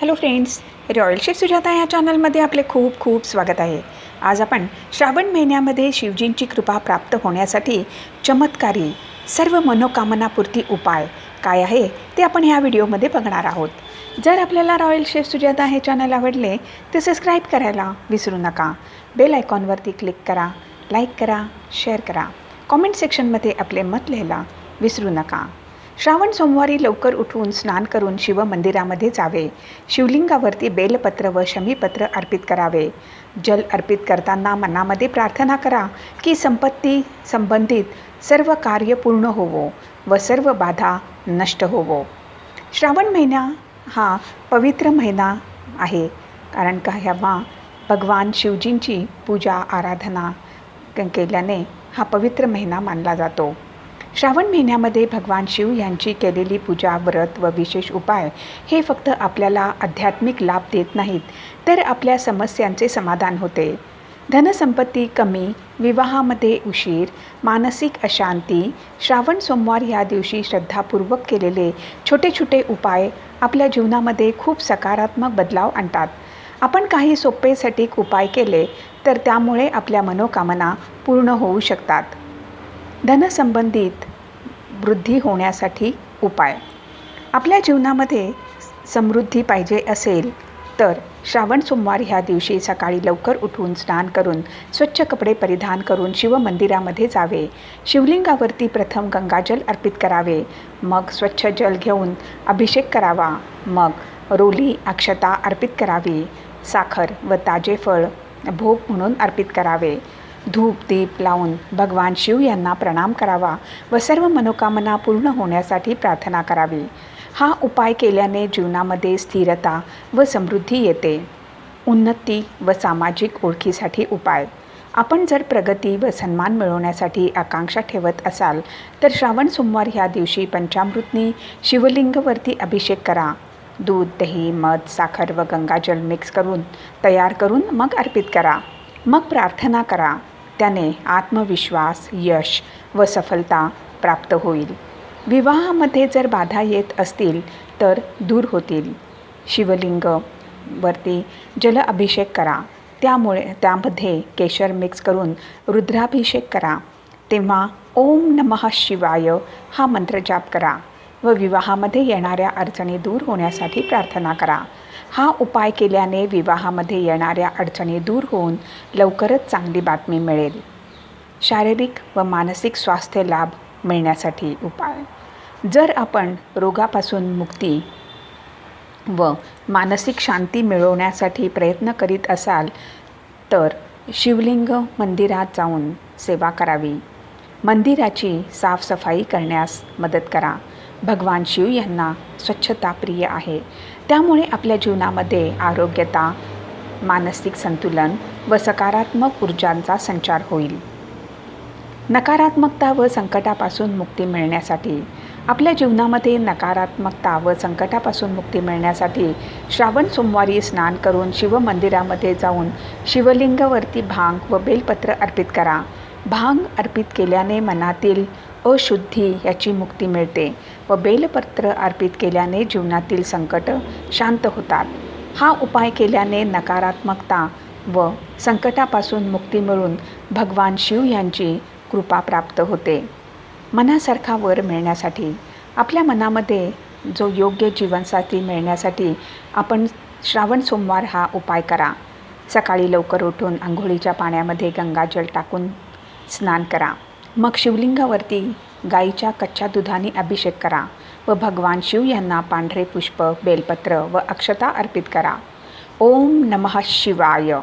Hello friends royal chef Sujata या चॅनलमध्ये आपले खूप खूप स्वागत आहे. आज आपण श्रावण महिन्यामध्ये शिवजींची कृपा प्राप्त होण्यासाठी चमत्कारी सर्व मनोकामनापूर्ती उपाय काय आहे ते आपण ह्या व्हिडिओमध्ये बघणार आहोत. जर आपल्याला रॉयल शेफ सुजाता हे चॅनल आवडले तर सबस्क्राईब करायला विसरू नका. बेल आयकॉनवरती क्लिक करा लाईक करा शेअर करा. कॉमेंट सेक्शनमध्ये आपले मत लिहायला विसरू नका. श्रावण सोमवारी लवकर उठून स्नान करून शिवमंदिरामध्ये जावे. शिवलिंगावरती बेलपत्र व शमीपत्र अर्पित करावे. जल अर्पित करताना मनामध्ये प्रार्थना करा की संपत्ती संबंधित सर्व कार्य पूर्ण होवो व सर्व बाधा नष्ट होवो. श्रावण महिना हा पवित्र महिना आहे. कारण का ह्यावा भगवान शिवजींची पूजा आराधना केल्याने हा पवित्र महिना मानला जातो. श्रावण महिन्यामध्ये भगवान शिव यांची केलेली पूजा व्रत व विशेष उपाय हे फक्त आपल्याला आध्यात्मिक लाभ देत नाहीत तर आपल्या समस्यांचे समाधान होते. धनसंपत्ती कमी विवाहामध्ये उशीर मानसिक अशांती श्रावण सोमवार ह्या दिवशी श्रद्धापूर्वक केलेले छोटे छोटे उपाय आपल्या जीवनामध्ये खूप सकारात्मक बदलाव आणतात. आपण काही सोपे सटीक उपाय केले तर त्यामुळे आपल्या मनोकामना पूर्ण होऊ शकतात. धनसंबंधित वृद्धी होण्यासाठी उपाय. आपल्या जीवनामध्ये समृद्धी पाहिजे असेल तर श्रावण सोमवार ह्या दिवशी सकाळी लवकर उठून स्नान करून स्वच्छ कपडे परिधान करून शिवमंदिरामध्ये जावे. शिवलिंगावरती प्रथम गंगाजल अर्पित करावे. मग स्वच्छ जल घेऊन अभिषेक करावा. मग रोली अक्षता अर्पित करावी. साखर व ताजे फळ भोग म्हणून अर्पित करावे. धूप दीप लावून भगवान शिव यांना प्रणाम करावा व सर्व मनोकामना पूर्ण होण्यासाठी प्रार्थना करावी. हा उपाय केल्याने जीवनामध्ये स्थिरता व समृद्धी येते. उन्नती व सामाजिक ओळखीसाठी उपाय. आपण जर प्रगती व सन्मान मिळवण्यासाठी आकांक्षा ठेवत असाल तर श्रावण सोमवार ह्या दिवशी पंचामृतनी शिवलिंगवरती अभिषेक करा. दूध दही मध साखर व गंगाजल मिक्स करून तयार करून मग अर्पित करा. मग प्रार्थना करा. त्याने आत्मविश्वास यश व सफलता प्राप्त होईल. विवाहामध्ये जर बाधा येत असतील तर दूर होतील. शिवलिंग वरती जल अभिषेक करा. त्यामुळे त्यामध्ये केशर मिक्स करून रुद्राभिषेक करा. तेव्हा ओम नमः शिवाय हा मंत्र जाप करा व विवाहामध्ये येणाऱ्या अडचणी दूर होण्यासाठी प्रार्थना करा. हा उपाय केल्याने विवाहामध्ये येणाऱ्या अडचणी दूर होऊन लवकरच चांगली बातमी मिळेल. शारीरिक व मानसिक स्वास्थ्य लाभ मिळण्यासाठी उपाय. जर आपण रोगापासून मुक्ती व मानसिक शांती मिळवण्यासाठी प्रयत्न करीत असाल तर शिवलिंग मंदिरात जाऊन सेवा करावी. मंदिराची साफसफाई करण्यास मदत करा. भगवान शिव यांना स्वच्छता प्रिय आहे. त्यामुळे आपल्या जीवनामध्ये आरोग्यता मानसिक संतुलन व सकारात्मक ऊर्जांचा संचार होईल. नकारात्मकता व संकटापासून मुक्ती मिळण्यासाठी आपल्या जीवनामध्ये नकारात्मकता व संकटापासून मुक्ती मिळण्यासाठी श्रावण सोमवारी स्नान करून शिवमंदिरामध्ये जाऊन शिवलिंगावरती भांग व बेलपत्र अर्पित करा. भांग अर्पित केल्याने मनातील अशुद्धी याची मुक्ती मिळते व बेलपत्र अर्पित केल्याने जीवनातील संकट शांत होतात. हा उपाय केल्याने नकारात्मकता व संकटापासून मुक्ती मिळून भगवान शिव यांची कृपा प्राप्त होते. मनासारखा वर मिळण्यासाठी आपल्या मनामध्ये जो योग्य जीवनसाथी मिळण्यासाठी आपण श्रावण सोमवार हा उपाय करा. सकाळी लवकर उठून आंघोळीच्या पाण्यामध्ये गंगाजल टाकून स्नान करा. मग शिवलिंगावरती गाईच्या कच्च्या दुधाने अभिषेक करा व भगवान शिव यांना पांढरे पुष्प बेलपत्र व अक्षता अर्पित करा. ओम नमः शिवाय.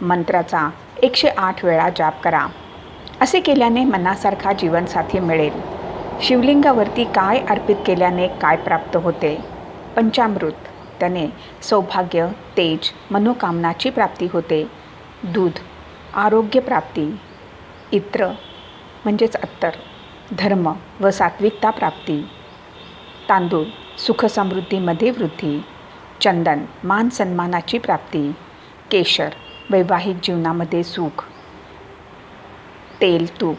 मंत्राचा एकशे आठ वेळा जाप करा. असे केल्याने मनासारखा जीवनसाथी मिळेल. शिवलिंगावरती काय अर्पित केल्याने काय प्राप्त होते? पंचामृत. त्याने सौभाग्य तेज मनोकामनाची प्राप्ती होते. दूध. आरोग्य प्राप्ती. इत्र. म्हणजेच अत्तर. धर्म व सात्विकता प्राप्ती. तांदूळ सुखसमृद्धीमध्ये वृद्धी. चंदन मान सन्मानाची प्राप्ती. केशर वैवाहिक जीवनामध्ये सुख. तेल तूप.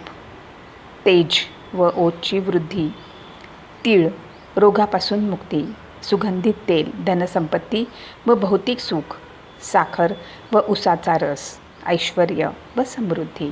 तेज व ओतची वृद्धी. तीळ रोगापासून मुक्ती. सुगंधित तेल धनसंपत्ती व भौतिक सुख. साखर व उसाचा रस ऐश्वर व समृद्धी.